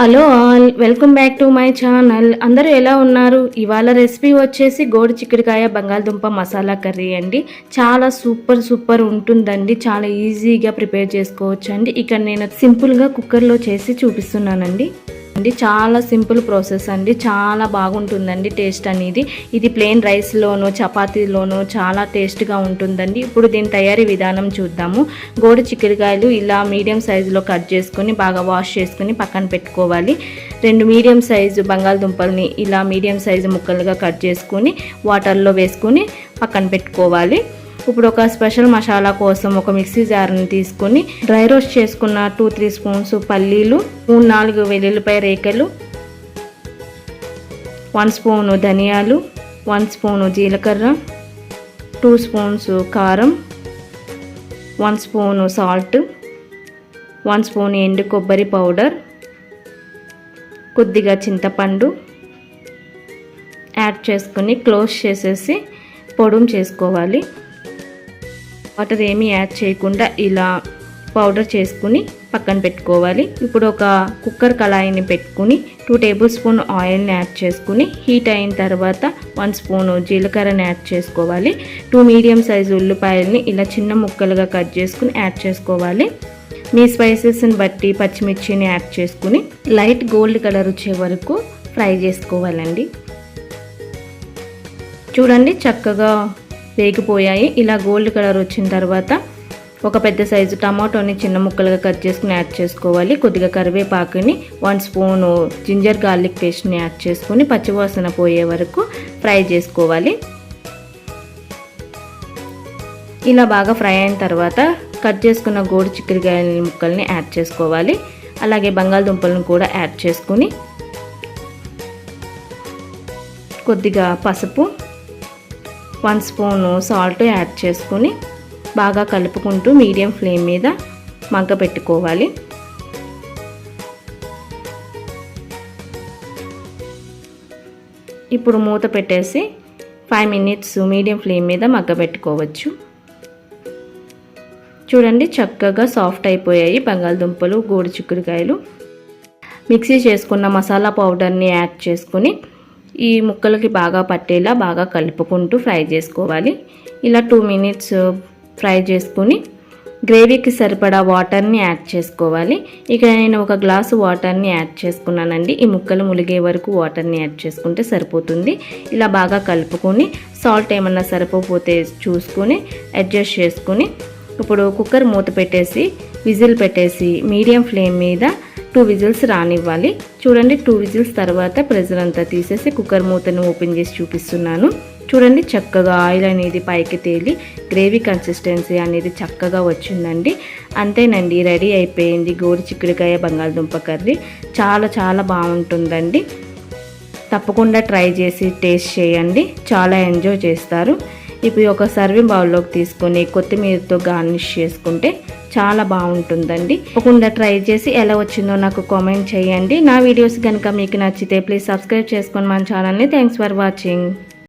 Hello all welcome back to my channel. అందరూ ఎలా ఉన్నారు? ఇవాళ రెసిపీ వచ్చేసి గోడు చిక్కుడుకాయ బంగాళదుంప మసాలా కర్రీ అండి. చాలా సూపర్ సూపర్ ఉంటుందండి. చాలా ఈజీగా ప్రిపేర్ చేసుకోవచ్చు అండి ఇక్కడ నేను సింపుల్గా కుక్కర్లో చేసి చూపిస్తున్నానండి. అండి. చాలా సింపుల్ ప్రాసెస్ అండి. చాలా బాగుంటుందండి టేస్ట్ అనేది. ఇది ప్లెయిన్ రైస్లోను చపాతీలోను చాలా టేస్ట్గా ఉంటుందండి. ఇప్పుడు దీని తయారీ విధానం చూద్దాము. గోడు చిక్కుడుకాయలు ఇలా మీడియం సైజులో కట్ చేసుకొని బాగా వాష్ చేసుకొని పక్కన పెట్టుకోవాలి. రెండు మీడియం సైజు బంగాళదుంపల్ని ఇలా మీడియం సైజు ముక్కలుగా కట్ చేసుకొని వాటర్లో వేసుకొని పక్కన పెట్టుకోవాలి. ఇప్పుడు ఒక స్పెషల్ మసాలా కోసం ఒక మిక్సీ జార్ని తీసుకొని డ్రై రోస్ట్ చేసుకున్న టూ త్రీ స్పూన్స్ పల్లీలు మూడు నాలుగు వెల్లుల్లిపాయ రేకలు వన్ స్పూను ధనియాలు వన్ స్పూను జీలకర్ర టూ స్పూన్స్ కారం one spoon salt one spoon ఎండు కొబ్బరి పౌడర్ కొద్దిగా చింతపండు యాడ్ చేసుకొని క్లోజ్ చేసేసి పొడుం చేసుకోవాలి. వాటర్ ఏమీ యాడ్ చేయకుండా ఇలా పౌడర్ చేసుకుని పక్కన పెట్టుకోవాలి. ఇప్పుడు ఒక కుక్కర్ కళాయిని పెట్టుకుని టూ టేబుల్ స్పూన్ ఆయిల్ని యాడ్ చేసుకుని హీట్ అయిన తర్వాత వన్ స్పూన్ జీలకర్రని యాడ్ చేసుకోవాలి. టూ మీడియం సైజు ఉల్లిపాయల్ని ఇలా చిన్న ముక్కలుగా కట్ చేసుకుని యాడ్ చేసుకోవాలి. మీ స్పైసెస్ని బట్టి పచ్చిమిర్చిని యాడ్ చేసుకుని లైట్ గోల్డ్ కలర్ వచ్చే వరకు ఫ్రై చేసుకోవాలండి. చూడండి చక్కగా వేగిపోయాయి ఇలా గోల్డ్ కలర్ వచ్చిన తర్వాత ఒక పెద్ద సైజు టమాటోని చిన్న ముక్కలుగా కట్ చేసుకుని యాడ్ చేసుకోవాలి. కొద్దిగా కరివేపాకుని వన్ స్పూను జింజర్ గార్లిక్ పేస్ట్ని యాడ్ చేసుకుని పచ్చివాసన పోయే వరకు ఫ్రై చేసుకోవాలి. ఇలా బాగా ఫ్రై అయిన తర్వాత కట్ చేసుకున్న గోడు చిక్కుడుకాయ ముక్కల్ని యాడ్ చేసుకోవాలి. అలాగే బంగాళదుంపలను కూడా యాడ్ చేసుకుని కొద్దిగా పసుపు వన్ స్పూను సాల్ట్ యాడ్ చేసుకుని బాగా కలుపుకుంటూ మీడియం ఫ్లేమ్ మీద మగ్గ పెట్టుకోవాలి. ఇప్పుడు మూత పెట్టేసి ఫైవ్ మినిట్స్ మీడియం ఫ్లేమ్ మీద మగ్గ పెట్టుకోవచ్చు. చూడండి చక్కగా సాఫ్ట్ అయిపోయాయి బంగాళదుంపలు గోడు చిక్కుడుకాయలు మిక్సీ చేసుకున్న మసాలా పౌడర్ని యాడ్ చేసుకుని ఈ ముక్కలకి బాగా పట్టేలా బాగా కలుపుకుంటూ ఫ్రై చేసుకోవాలి. ఇలా టూ మినిట్స్ uh, ఫ్రై చేసుకుని గ్రేవీకి సరిపడా వాటర్ని యాడ్ చేసుకోవాలి. ఇక్కడ నేను ఒక గ్లాసు వాటర్ని యాడ్ చేసుకున్నానండి. ఈ ముక్కలు ములిగే వరకు వాటర్ని యాడ్ చేసుకుంటే సరిపోతుంది. ఇలా బాగా కలుపుకొని సాల్ట్ ఏమన్నా సరిపోతే చూసుకొని అడ్జస్ట్ చేసుకుని ఇప్పుడు కుక్కర్ మూత పెట్టేసి విజిల్ పెట్టేసి మీడియం ఫ్లేమ్ మీద టూ విజిల్స్ రానివ్వాలి. చూడండి టూ విజిల్స్ తర్వాత ప్రెజర్ అంతా తీసేసి కుక్కర్ మూతను ఓపెన్ చేసి చూపిస్తున్నాను. చూడండి చక్కగా ఆయిల్ అనేది పైకి తేలి గ్రేవీ కన్సిస్టెన్సీ అనేది చక్కగా వచ్చిందండి. అంతేనండి రెడీ అయిపోయింది గోరు చిక్కుడుకాయ బంగాళదుంప కర్రీ. చాలా చాలా బాగుంటుందండి. తప్పకుండా ట్రై చేసి టేస్ట్ చేయండి. చాలా ఎంజాయ్ చేస్తారు. ఇప్పుడు ఒక సర్వింగ్ బౌల్లోకి తీసుకొని కొత్తిమీరతో గార్నిష్ చేసుకుంటే చాలా బాగుంటుందండి. తప్పకుండా ట్రై చేసి ఎలా వచ్చిందో నాకు కామెంట్ చేయండి. నా వీడియోస్ కనుక మీకు నచ్చితే ప్లీజ్ సబ్స్క్రైబ్ చేసుకొని మన ఛానల్ని థ్యాంక్స్ ఫర్ వాచింగ్